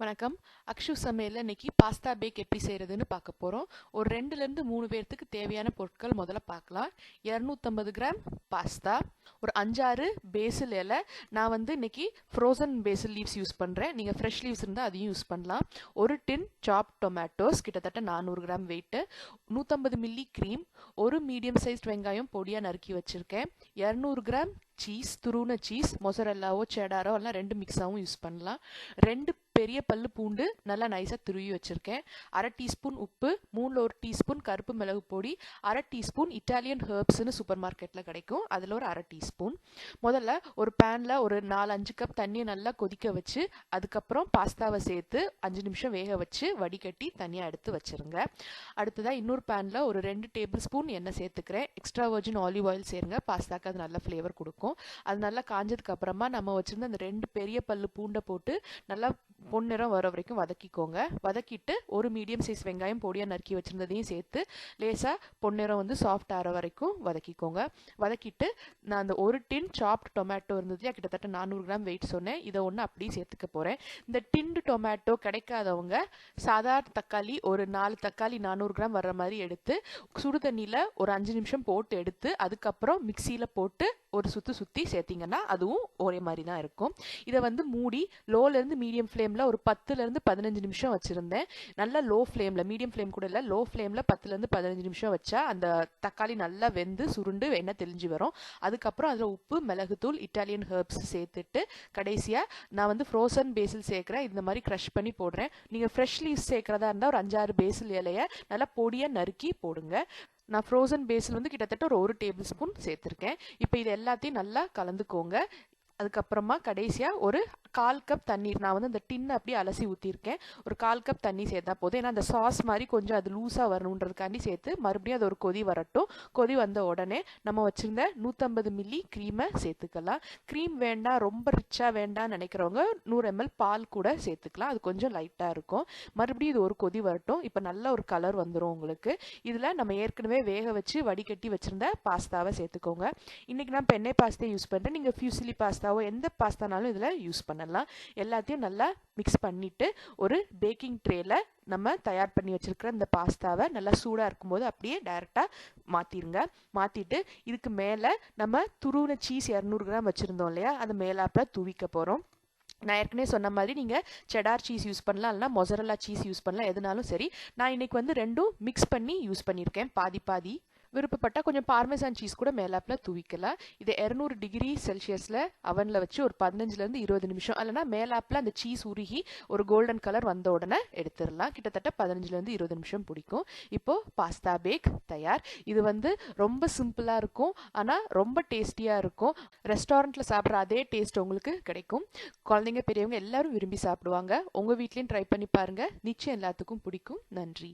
வணக்கம். அக்ஷு சமையலில் இன்னைக்கு பாஸ்தா பேக் எப்படி செய்கிறதுன்னு பார்க்க போகிறோம் ஒரு ரெண்டுலேருந்து மூணு பேர்த்துக்கு தேவையான பொருட்கள் முதல்ல பார்க்கலாம். இரநூத்தம்பது கிராம் பாஸ்தா ஒரு அஞ்சாறு பேசில் இலை. நான் வந்து இன்னைக்கு ஃப்ரோசன் பேசில் லீவ்ஸ் யூஸ் பண்ணுறேன் நீங்கள் ஃப்ரெஷ் லீவ்ஸ் இருந்தால் அதையும் யூஸ் பண்ணலாம். ஒரு டின் சாப் டொமேட்டோஸ் கிட்டத்தட்ட நானூறு கிராம் வெயிட்டு நூற்றம்பது மில்லி க்ரீம் ஒரு மீடியம் சைஸ்ட் வெங்காயம் பொடியாக நறுக்கி வச்சுருக்கேன். இரநூறு கிராம் சீஸ் துருவன சீஸ் மொசரெல்லாவோ சேடாரோ எல்லாம் ரெண்டு மிக்ஸாகவும் யூஸ் பண்ணலாம். ரெண்டு பெரிய பல்லு பூண்டு நல்லா நைஸாக துருவி வச்சுருக்கேன். அரை டீஸ்பூன் உப்பு மூணில் ஒரு டீஸ்பூன் கருப்பு மிளகு பொடி அரை டீஸ்பூன் இட்டாலியன் ஹேர்ப்ஸ்னு சூப்பர் மார்க்கெட்டில் கிடைக்கும். அதில் ஒரு அரை டீஸ்பூன். முதல்ல ஒரு பேனில் ஒரு நாலு அஞ்சு கப் தண்ணியை நல்லா கொதிக்க வச்சு அதுக்கப்புறம் பாஸ்தாவை சேர்த்து அஞ்சு நிமிஷம் வேக வச்சு வடிகட்டி தனியாக எடுத்து வச்சுருங்க. அடுத்ததாக இன்னொரு பேனில் ஒரு ரெண்டு டேபிள் ஸ்பூன் எண்ணெய் சேர்த்துக்கிறேன். எக்ஸ்ட்ரா வர்ஜின் ஆலிவ் ஆயில் சேருங்க. பாஸ்தாக்கு அது நல்ல ஃப்ளேவர் கொடுக்கும். அது நல்லா காஞ்சதுக்கு அப்புறமா நம்ம வச்சுருந்த அந்த ரெண்டு பெரிய பல்லு பூண்டை போட்டு நல்லா பொன்னிறம் வர வரைக்கும் வதக்கிக்கோங்க. வதக்கிட்டு ஒரு மீடியம் சைஸ் வெங்காயம் பொடியாக நறுக்கி வச்சுருந்ததையும் சேர்த்து லேசாக பொன்னிறம் வந்து சாஃப்ட் ஆகிற வரைக்கும் வதக்கிக்கோங்க. வதக்கிட்டு நான் அந்த ஒரு டின் சாப்ட் டொமேட்டோ இருந்தது கிட்டத்தட்ட நானூறு கிராம் வெயிட் சொன்னேன். இதை ஒன்று அப்படியே சேர்த்துக்க போகிறேன் இந்த டின்டு டொமேட்டோ கிடைக்காதவங்க சாதாரண தக்காளி ஒரு நாலு தக்காளி நானூறு கிராம் வர்ற மாதிரி எடுத்து சுடு தண்ணியில் ஒரு அஞ்சு நிமிஷம் போட்டு எடுத்து அதுக்கப்புறம் மிக்சியில் போட்டு ஒரு சுற்றி சுற்றி சேர்த்திங்கன்னா அதுவும் ஒரே மாதிரி தான் இருக்கும். இதை வந்து மூடி லோலேருந்து மீடியம் ஃப்ளேம் ஃப்ளேமில் ஒரு பத்துலேருந்து பதினஞ்சு நிமிஷம் வச்சுருந்தேன். நல்லா லோ ஃப்ளேமில் மீடியம் ஃப்ளேம் கூட இல்லை லோ ஃப்ளேமில் பத்துலேருந்து பதினஞ்சு நிமிஷம் வச்சா அந்த தக்காளி நல்லா வெந்து சுருண்டு எண்ணெய் தெளிஞ்சு வரும். அதுக்கப்புறம் அதில் உப்பு மிளகுத்தூள் இட்டாலியன் ஹெர்ப்ஸ் சேர்த்துட்டு கடைசியாக நான் வந்து ஃப்ரோசன் பேசில் சேர்க்குறேன். இந்த மாதிரி க்ரஷ் பண்ணி போடுறேன். நீங்கள் ஃப்ரெஷ் லீவ்ஸ் சேர்க்குறதா இருந்தால் ஒரு அஞ்சாறு பேசில் இலையை நல்லா பொடியாக நறுக்கி போடுங்க. நான் ஃப்ரோசன் பேஸில் வந்து கிட்டத்தட்ட ஒரு ஒரு டேபிள் ஸ்பூன் சேர்த்துருக்கேன். இப்போ இது எல்லாத்தையும் நல்லா கலந்துக்கோங்க. அதுக்கப்புறமா கடைசியாக ஒரு கால் கப் தண்ணீர். நான் வந்து அந்த டின்னை அப்படியே அலசி ஊற்றிருக்கேன் ஒரு கால் கப் தண்ணி சேர்த்தா போதும். ஏன்னா அந்த சாஸ் மாதிரி கொஞ்சம் அது லூஸாக வரணுன்றதுக்காண்டி சேர்த்து மறுபடியும் அது ஒரு கொதி வரட்டும். கொதி வந்த உடனே நம்ம வச்சுருந்த நூற்றம்பது மில்லி க்ரீமை சேர்த்துக்கலாம். க்ரீம் வேண்டாம் ரொம்ப ரிச்சாக வேண்டாம்னு நினைக்கிறவங்க நூறு எம்எல் பால் கூட சேர்த்துக்கலாம். அது கொஞ்சம் லைட்டாக இருக்கும். மறுபடியும் இது ஒரு கொதி வரட்டும். இப்போ நல்ல ஒரு கலர் வந்துடும் உங்களுக்கு. இதில் நம்ம ஏற்கனவே வேக வச்சு வடிகட்டி வச்சுருந்த பாஸ்தாவை சேர்த்துக்கோங்க. இன்றைக்கி நான் பெண்ணை பாஸ்தா யூஸ் பண்ணுறேன் நீங்கள் ஃபியூசிலி பாஸ்தாவோ எந்த பாஸ்தானாலும் இதில் யூஸ் பண்ணலாம். எல்லாத்தையும் நல்லா மிக்ஸ் பண்ணிவிட்டு ஒரு பேக்கிங் ட்ரேயில் நம்ம தயார் பண்ணி வச்சுருக்கிற இந்த பாஸ்தாவை நல்லா சூடாக இருக்கும்போது அப்படியே டைரெக்டாக மாற்றிடுங்க மாற்றிட்டு இதுக்கு மேலே நம்ம துருவின சீஸ் இரநூறு கிராம் வச்சுருந்தோம் இல்லையா? அது மேலாப்பில் தூவிக்க போகிறோம் நான் ஏற்கனவே சொன்ன மாதிரி நீங்கள் செடார் சீஸ் யூஸ் பண்ணலாம் இல்லைனா மொசரல்லா சீஸ் யூஸ் பண்ணலாம் எதுனாலும் சரி. நான் இன்றைக்கி வந்து ரெண்டும் மிக்ஸ் பண்ணி யூஸ் பண்ணியிருக்கேன். பாதி பாதி. விருப்பப்பட்டால் கொஞ்சம் பார்மெசான் சீஸ் கூட மேலாப்பில் தூவிக்கலாம். இது இரநூறு டிகிரி செல்சியஸில் அவனில் வச்சு ஒரு பதினஞ்சுலேருந்து இருபது நிமிஷம். இல்லைனா மேலாப்பில் அந்த சீஸ் உருகி ஒரு கோல்டன் கலர் வந்த உடனே எடுத்துடலாம். கிட்டத்தட்ட பதினஞ்சுலேருந்து இருபது நிமிஷம் பிடிக்கும். இப்போது பாஸ்தா பேக் தயார். இது வந்து ரொம்ப சிம்பிளாக இருக்கும். ஆனால் ரொம்ப டேஸ்டியாக இருக்கும். ரெஸ்டாரண்ட்டில் சாப்பிட்ற அதே டேஸ்ட் உங்களுக்கு கிடைக்கும். குழந்தைங்க பெரியவங்க எல்லாரும் விரும்பி சாப்பிடுவாங்க. உங்கள் வீட்லேயும் ட்ரை பண்ணி பாருங்கள் நிச்சயம் எல்லாத்துக்கும் பிடிக்கும். நன்றி.